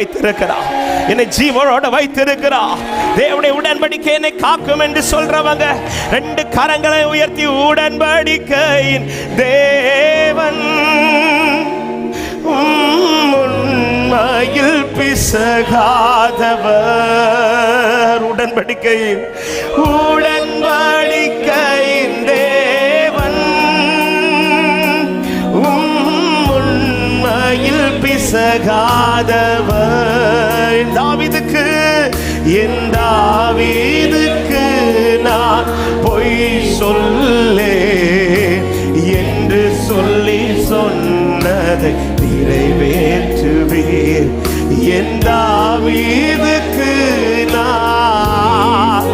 வைத்திருக்கிறார் என்னை ஜீவனோட வைத்திருக்கிறார் தேவனுடைய உடன்படிக்கை என்னை காக்கும் என்று சொல்றவங்க ரெண்டு கரங்களை உயர்த்தி உடன்படிக்கையின் தேவன் உம் உண்மையில் பிசகாதவர். உடன்படிக்கையின் உடன் பிசகாதவர். தாவிதுக்கு என் தாவிதுக்கு நான் பொய் சொல்லே என்று சொல்லி சொன்னதை நிறைவேற்றுவீர். என் தாவிதுக்கு நான்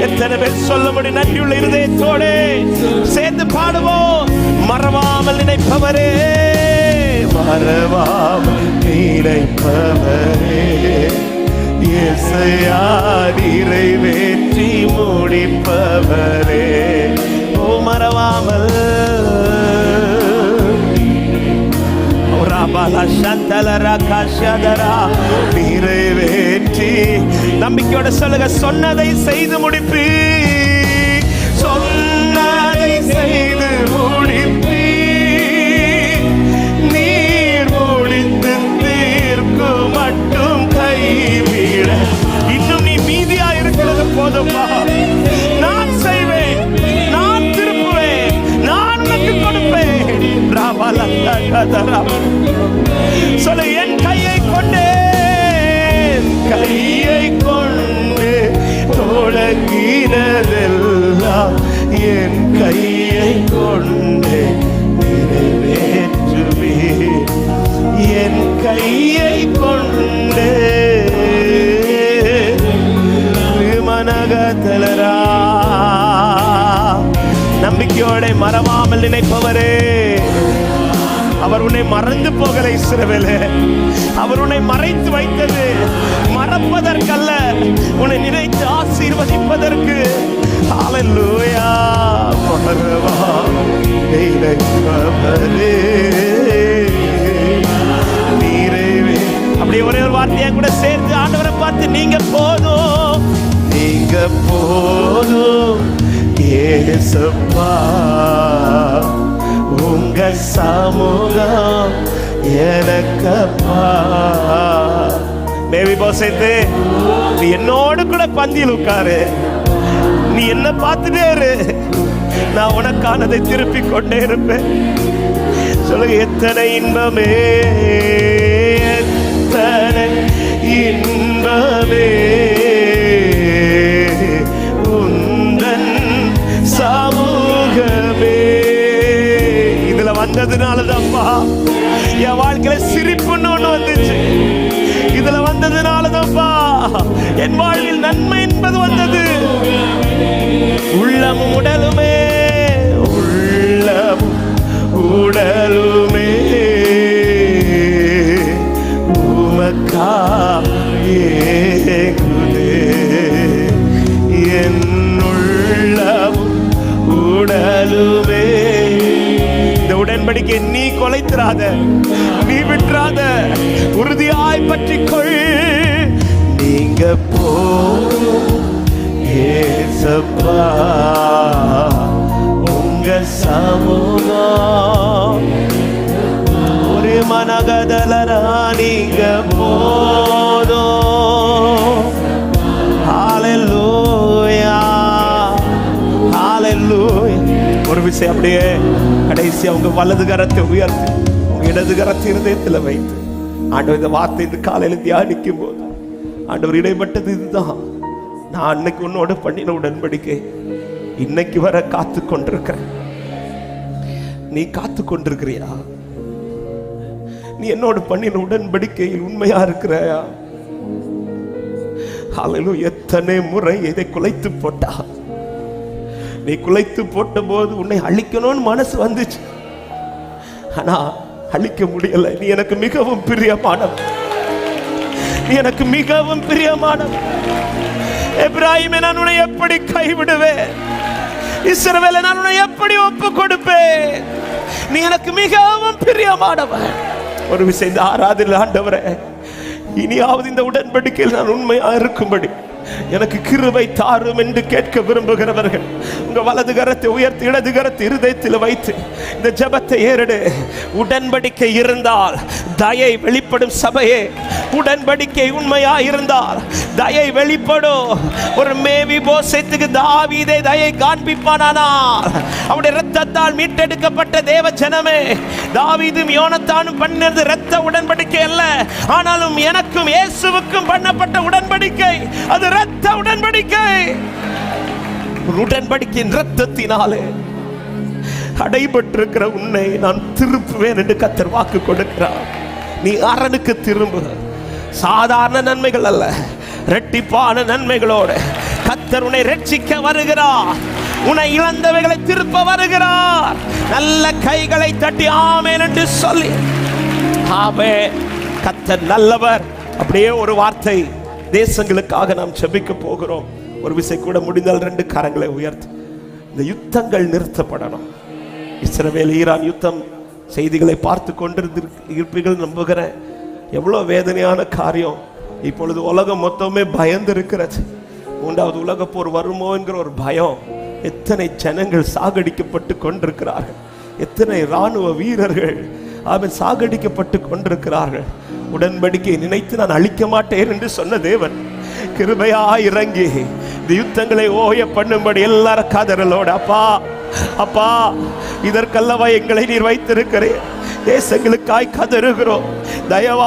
எத்தனை பேர் சொல்ல முடியும்? நன்றியுள்ள இருதயத்தோடு சேர்ந்து பாடுவோம். மறவாமல் நினைப்பவரே. மறவாமல் நிலைப்பவரே இசையா நிறைவேற்றி முடிப்பவரே. ஓ மறவாமல். நிறைவேற்றி. நம்பிக்கையோட சொல்லுங்க சொன்னதை செய்து முடிப்பி சொல்லு என் கையை கொண்டே கையை கொண்டு தொடங்கினதெல்லாம் என் கையை கொண்டு நிறைவேற்றுவே என் கையை கொண்டு மனகத்தலரா நம்பிக்கையோட மறவாமல் நினைப்பவரே. அவர் உன்னை மறந்து போகலை சிறவேலே அவர் உன்னை மறைத்து வைத்தது மறப்பதற்கல்ல. உன்னை நினைத்து ஆசீர்வதிப்பதற்கு. ஹalleluya மறவா நீரேவே அப்படியே ஒரே ஒரு வார்த்தையா கூட சேர்த்து ஆண்டவரை பார்த்து நீங்க போதும். நீங்க போதும். ஏசப்பா. உங்க சமூகம் எனக்கப்பா மேவி போசைத்து நீ என்னோடு கூட பந்தியில் உட்காரு. நீ என்ன பார்த்துட்டே இரு. நான் உனக்கானதை திருப்பி கொண்டே இருப்பேன். சொல்லுங்க எத்தனை இன்பமே எத்தனை இன்பமே. இதுல வந்ததுனாலதான்ப்பா. என் வாழ்க்கையில சிரிப்புன்னு ஒண்ணு வந்துச்சு. இதுல வந்ததுனாலதான்ப்பா. என் வாழ்வில் நன்மை என்பது வந்தது. உள்ளமும் உடலுமே இந்த நீ கொலைத்திராத நீ விட்டுறாத. உறுதியாய் பற்றிக்கொள். நீங்க போசப்பா உங்க சமூகம். ஒரு மனகதலரா நீங்க போதும். ஆலல்லூயா ஹalleluya ஒரு விஷயம் அப்படியே. கடைசி அவங்க வலது கரத்தை உயர்த்தி உங்க இடது கரத்தை இருதயத்தில் வைத்து ஆண்டவர் இந்த வார்த்தை இந்த காலையில தியானிக்கும் போது ஆண்டவர் இடைப்பட்டது இதுதான். நான் அன்னைக்கு உன்னோட பண்ணின உடன்படிக்கை. இன்னைக்கு வர காத்து கொண்டிருக்கிறேன். நீ காத்து கொண்டிருக்கிறியா? நீ என்னோடு பண்ணின உடன்படிக்கையில் உண்மையா இருக்கிறாயா? ஹalleluya எத்தனை முறை இதை குலைத்து போட்டா நீ குலைத்து போட்ட போது உன்னை அழிக்கணும்னு மனசு வந்துச்சு. ஆனா அழிக்க முடியல. நீ எனக்கு மிகவும் பிரியமானவன். நீ எனக்கு மிகவும் பிரியமானவன். எப்ராஹிமே நான் உன்னை எப்படி கைவிடுவேன்? இஸ்ரவேல நான் உன்னை எப்படி ஒப்பு கொடுப்பேன்? நீ எனக்கு மிகவும் பிரியமானவன். ஒரு விஷயம் இந்த ஆராதில் ஆண்டவரே இனியாவது இந்த உடன்படிக்கையில் நான் உண்மையா இருக்கும்படி எனக்கு கிருவை தாரும் என்று கேட்க விரும்புகிறவர்கள் உங்க வலது கரத்தை உயர்த்தி இடது கரத்தை இருதயத்தில் வைத்து இந்த ஜபத்தை ஏறடு. உடன்படிக்கை இருந்தால் தயை வெளிப்படும் சபையே. உடன்படிக்கை உண்மையா இருந்தால் தயை வெளிப்படும். ஒரு மேவி போசத்துக்கு தாவீதே தயை காண்பிப்பானானால் அவருடைய ரத்தத்தால் மீட்டெடுக்கப்பட்ட தேவ ஜனமே தாவீதும் யோனத்தானும் பண்ணது ரத்த உடன்படிக்கை அல்ல. ஆனாலும் எனக்கும் இயேசுவுக்கும் பண்ணப்பட்ட உடன்படிக்கை அது ரத்த உடன்படிக்கை. உடன்படிக்கையின் ரத்தத்தினாலே அடைபட்டிருக்கிற உன்னை நான் திருப்புவேன் என்று கத்தர் வாக்கு கொடுக்கிறார். நீ அரணுக்கு திரும்பு. சாதாரண நன்மைகள் அல்ல ரெட்டிப்பான நன்மைகளோடு கத்தர் உன்னை ரட்சிக்க வருகிறார். உன்னை இழந்தவைகளை திருப்ப வருகிறார். நல்ல கைகளை தட்டி ஆமேன் என்று சொல்லி. ஆமே கத்தர் நல்லவர். அப்படியே ஒரு வார்த்தை. தேசங்களுக்காக நாம் செபிக்க போகிறோம். ஒரு விசை கூட முடிந்தால் ரெண்டு கரங்களை உயர்த்து. இந்த யுத்தங்கள் நிறுத்தப்படணும். இஸ்ரவேல் ஈரான் யுத்தம் செய்திகளை பார்த்து கொண்டிருந்து இருப்பீர்கள் நம்புகிறேன். எவ்வளோ வேதனையான காரியம். இப்பொழுது உலகம் மொத்தமே பயந்து இருக்கிறது மூன்றாவது உலக போர் வருமோ என்கிற ஒரு பயம். எத்தனை ஜனங்கள் சாகடிக்கப்பட்டு கொண்டிருக்கிறார்கள். எத்தனை இராணுவ வீரர்கள் அவன் சாகடிக்கப்பட்டு கொண்டிருக்கிறார்கள். உடன்படிக்கை நினைத்து நான் அழிக்க மாட்டேன் என்று சொன்ன தேவன் கிருபையா இறங்கி இந்த யுத்தங்களை ஓய பண்ணும்படி எல்லாரும் காதரலோட அப்பா அப்பா இதற்கல்லவா எங்களை நீர் வைத்திருக்கிறேன் தேசங்களுக்காய் கதறுகிறோம். தயவா